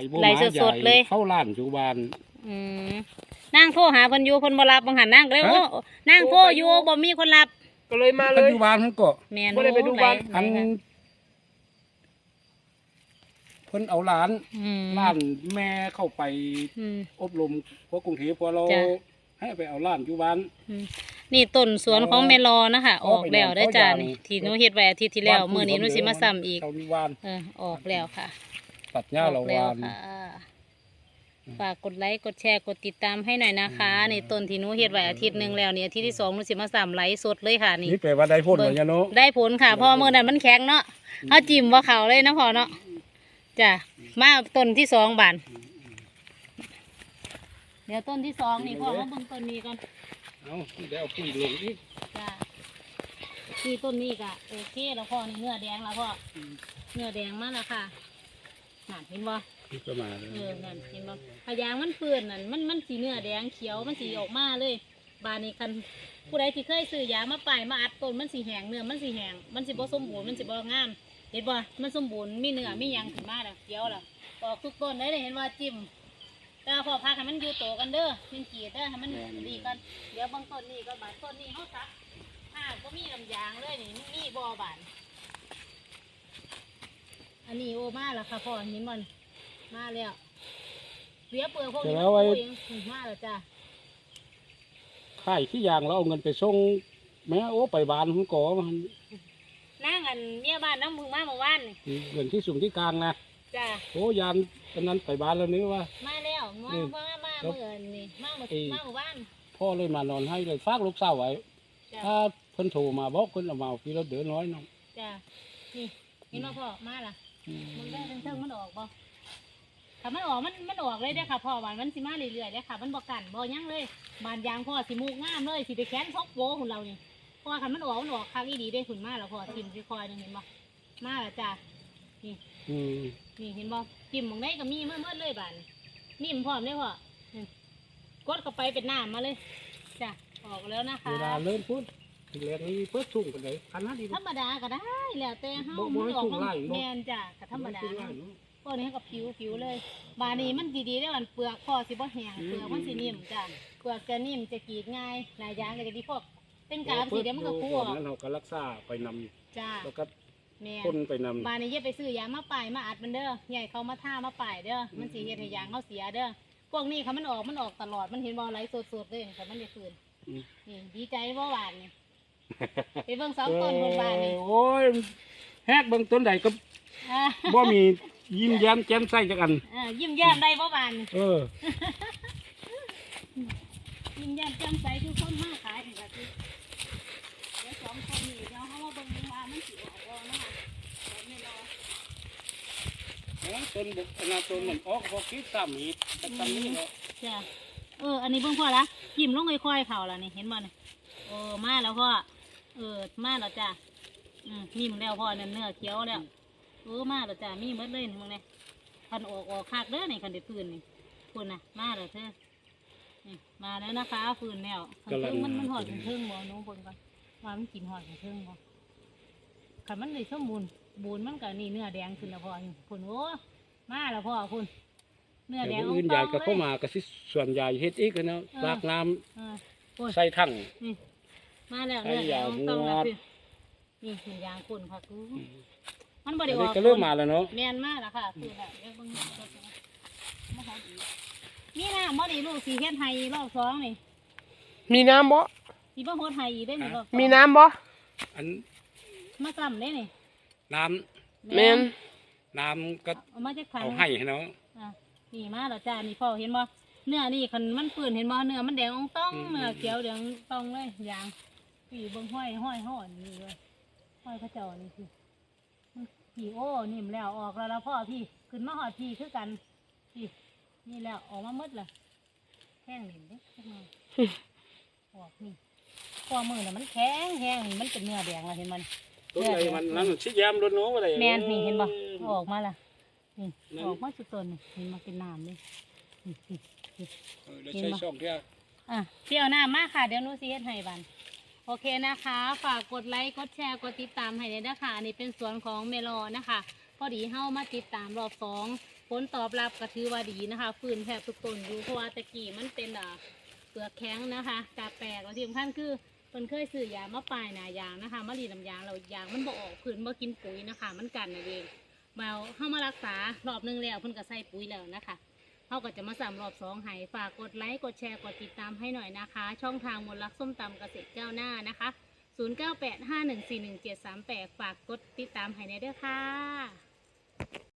อ้บ่ไล่มาสดๆเลย เข้าร้านอยู่บ้านอืมนั่งโทรหาเพิ่นอยู่เพิ่นบ่รับบังหันนั่งก็เลยฮะโอ้นั่งโทรอยู่บ่มีคนรับก็เลยมาเลคันยอยู่บ้านมันก็แม่นบ่ได้ไปดูบ้าน หลอัยนหลายเพิ่นเอาหลานอืมร้านแม่เข้าไปอืม อบรมพวกกรุงเทพพอเราจ้ะ ให้ไปเอาร้านอยู่บ้านอืมนี่ต้นสวนของแม่รอนะคะอเอาอกไปแล้วนอนได้อจ้าเขายางนี่ที่หนูเฮ็ดไว้อาทิตย์ที่แล้วบ้มื้อนี้หนูสิมาซ้ำอีกเจ้านิวานเออออกแล้วค่ะ ตัดหญ้าอเราอกแล้ววานค่ะฝากกดไลค์กดแชร์กดติดตามให้หน่อยนะคะนี่ต้นที่หนูเฮ็ดไว้อาทิตย์หนึงแล้วนี่อาทิตย์ที่สองหนูสิมาซ้ำไลฟ์สดเลยค่ะนี่นี่แปลว่าได้พ้นแล้วยะเนาะได้ผลค่ะเพอมื้อนั้นมันแข็งเนาะเอาจิ้มว่าเขาเลยนะพอเนาะจ้ะมาต้นที่สองบานเดี๋ยวต้นที่สองนี่พ่อมาเบิ่งต้นนี้ก่อนเอาเดี๋ยวเอาปุ๋ยลงอีกจ้ะที่ต้นนี้ก็โอเคแล้วพ่อนี่เนื้อแดงแล้วพ่ออเนื้อแดงมากแล้วค่ะ นั่นเห็นบ่นี่ก็มาเลยเออนั่นเห็นบ่พยางมันเปื่อนนั่นมันมันสีเนื้อแดงเขียวมันสีออกมาเลย บานนี้คันผู้ใดที่เคยซื้อยามาป่ายมาอัดต้นมันสีแหงเนื้อมันสีแหงมันสิบ่สมบูรณ์มันสิบ่งามเห็นบ่มันสมบูรณ์มีเนื้อมีหยังขึ้นมาแล้วเขียวแล้วออกทุกต้นเลยเด้เห็นว่าจิ้มแต่ว่าพอพักให้มันอยู่โตกันเด้อมันกรีดเด้อให้มันดีกันเดี๋ยวบางต้นนี่ก็บาดต้นนี้เขาตัดถ้าก็มีลำยางเลยนี่มีบ่อบาน อันนี้โอมาแล้วค่ะพ่อเห็นมันมาแล้วเหลือเปลือกพวกนี้มันปูเองมาแล้วจ้ะค่ายขี้ยางเราเอาเงินไปส่งแม่โอ้ไปบ้านคุณก่อมันนั่งอันเมียบ้านน้ำพึ่งมาเมื่อวานนี่เงินที่สูงที่กลางนะจ้ะโอ้ยานตอนนั้นไปบ้านแล้วนี่ว่ามาแล้วมาอืมมามาครับเมื่อนี่มาเมื่อไอ้มาเมื่อวานพ่อเลยมานอนให้เลยฝากลูกสาวไว้จ้ะถ้าเพิ่นโทรมาบอกเพิ่นเอามาพี่เราเดือน้อยเน้องจ้ะนี่เห็นว่าพ่อมาล่ะ มันได้ทั้งเทิงมันออกบ่ถ้ามันออกมันมันออกเลยเด้อค่ะพ่อหวานมันสิมาเรื่อยๆเด้อค่ะ มันบ่กันบ่หยังเลยบานยางพ่อสิมูกงามเลยสิไปแค้นซอกโบของเรานี่เพราะว่าคันมันออกมันออกคักอีดีได้ขุนมาแล้วพ่อทิมสิคอยหนึงเห็นบ่มาแล้วจ้ะนี่อืมนี่เห็นบ่จิ้มหมองได้ก็มีเมื่อเมื่อเลยบานมีมพร้อมเลยพ่อนี่กดเข้าไปเป็นน้ำมาเลยจ้ะออกแล้วนะคะ เวลาเริ่มพูด ถึงแรงนี้เพิ่สูงกันเลยคันนั้นดีธรรมดาก็ได้แล้วแต่เฮาบ่บ่ให้ออกสูงไล่บ่แม่นจ้ะก็ธรรมดาสูงไล่เนาะเนาะพวกนี้กับผิวผิวเลย บานนี้มันดีๆได้วันเปลือกพอสิบ่แห้งอืมเปลือกมันสินิ่มจ้ะเปลือกจะนิ่มจะกรีดง่ายหลายอย่างก็จะดีพวกเป็นกามสีเดียวมันก็คั่วนั้นเราก็รักษาไปนำจ้าแล้วก็แม่นพ่นไปนำบานนี้อย่าไปซื้อยามาป่ายมาอัดมันเด้อใหญ่เขามาท่ามาป่ายเด้อมันสิเฮ็ดให้ยางเขาเสียเด้อพวกนี้เขามันออกมันออกตลอดมันเห็นบ่ไหลสดๆเลยแต่มันจะคืนอืมนี่ดีใจบ่หวานนี่ ไปเบิ่งสองต้นบนบานนี่เออโอ้ยแฮกเบิ่งต้นใดก็อ่าบ่มียิ้มแย้มแจ่มใสจักอัน อ่ายิ้มแย้มได้บ่บานนี่เออ ยิ้มแย้มแจ่มใสคือคนมาขายนี่ก็คือเดี๋ยวสองคนนี่เดี๋ยวเฮามาเบิ่งว่ามันสิออกบ่เนาะแบบนี้เนาะเอ้ยต้นบุกอนาต้นมันออกพอคิดตามอีกแต่ตามนี้เนาะจ้ะเอออันนี้เบิ่งพ่อละยิ้มลงค่อยๆเข่าละนี่เห็นบ่เนี่ยโอ้มาแล้วพ่อ เออมาแล้วจ้ะอืมมีมแล้วพ่อเนี่ยเนื้อเขียวแล้วเออมาแล้วจ้ะมีหมดเลยนี่มึงเนี่ยคันออกออกคักเด้อนี่คันได้ฟื้นนี่คุณน่ะมาแล้วเธอนี่มาแล้วนะคะฟื้นแล้วคันเทิงมันมันหอดถึงเทิงบ่หนูเบิ่งก่อนว่ามันกินหอดถึงเทิงบ่คันมันได้สมบูรณ์บูรณ์มันก็นี่เนื้อแดงขึ้นแล้วพ่อนี่คุณโอ้มาแล้วพ่อคุณเนื้อแดแต่งผู้อื่นตใหญ่รงๆก็ลยเข้ามาก็สิส่วนใหญ่เฮ็ดอีกเนาะเออรากน้เออโอ้ยำใส่ถังนี่ มาแล้วไอ้เนี่ยยาเดี๋ยวต้องหัวรับสินี่คือยางคนค่ะกูมันบริอันวานี้ก็เริ่มมาแล้วเนาะแมนมากแล้วค่ะคือแบบเดี๋ยวเบิ่งตัวตัวมาหอดีนี่นะมอดีลูกสีเฮ็ดไฮรอบสองนี่มีน้ำบ่สีบ่โฮดไฮอีกได้นี่รอบสองมีน้ำบ่อันมาซ้ำได้นี่น้แม่นำน้ำก็เอามาจากขันเอาให้เนาะอะนี่มาแล้วจ้านี่พ่อเห็นบ่เนื้อนี่คันมันปืนเห็นบ่เนื้อมันแดงอ่องต้องเนื้อเขียวแดงต้องเลยยาง นี่เบิ่งห้อยห้อยห้อยนี่เลยห้อยพระเจ้านี่คือพี่โอ้นิ่มแล้วออกแล้วแล้วพ่อพี่ขึ้นมาหอดพี่คือกันพี่นี่แล้วออกมาหมืดเลยแข้งนิ่มเด้จักหน่อยออกนี่ข้อมือน่ะมันแข็งแห้งนี่มันเป็นเนื้อแดงแล้วเห็นมันต้นใดมันนั้นชิแยมรถน้องอะไรแม่นนี่เห็นบ่ออกมาละนี่นั่นออกมาสุดต้นนี่เห็นมาเป็นน้ำนี่นี่นี่นี่เออแล้วใช้ช่องเที่ยวอะเปรี้ยวหน้ามากค่ะเดี๋ยวหนูซีเฮ็ดให้บัน โอเคนะคะ ฝากกดไลค์กดแชร์กดติดตามให้เลยนะคะอันนี้เป็นสวนของเมลอนะคะพอดีเฮ้ามาติดตามรอบสองผลตอบรับก็ถือว่าดีนะคะฟื้นแทบทุกต้นอยู่เพราะว่าตะกี้มันเป็นอ่าเปลือกแข็งนะคะกาแปลกแล้วที่สำคัญคือเพิ่นเคยซื้อยามาปลายหนายางนะคะมารีดน้ำยางเรายางมันบ่ออกพื้นบ่กินปุ๋ยนะคะ มันกันนั่นเองมาเข้ามารักษารอบหนึงแล้วเพิ่นก็ใส่ปุ๋ยแล้วนะคะ เขาก็จะมาสามรอบสองให้ฝากกดไลค์กดแชร์กดติดตามให้หน่อยนะคะ ช่องทางมนต์รักส้มตำเกษตรเก้าหน้านะคะ 0985141738 ฝากกดติดตามให้ในเด้อค่ะ